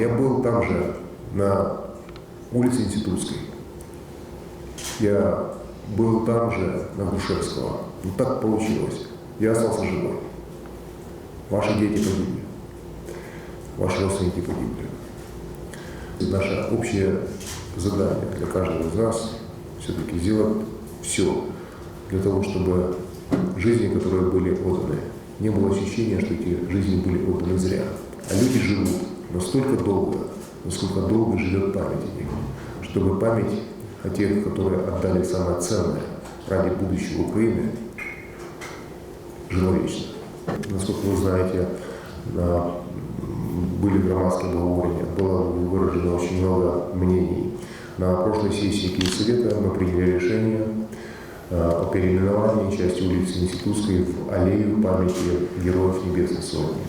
Я был там же, на улице Институтской. Я был там же, на Грушевского. Ну так получилось. Я остался живой. Ваши дети погибли. Ваши родственники погибли. Наше общее задание для каждого из нас все-таки сделать все для того, чтобы жизни, которые были отданы, не было ощущения, что эти жизни были отданы зря. А люди живут настолько долго, насколько долго живет память о них, чтобы память о тех, которые отдали самое ценное ради будущего Украины, жила вечно. Насколько вы знаете, на- были громадские обговорения, было выражено очень много мнений. На прошлой сессии Киевсовета мы приняли решение э, о переименовании части улицы Институтской в аллею памяти героев Небесной Сотни.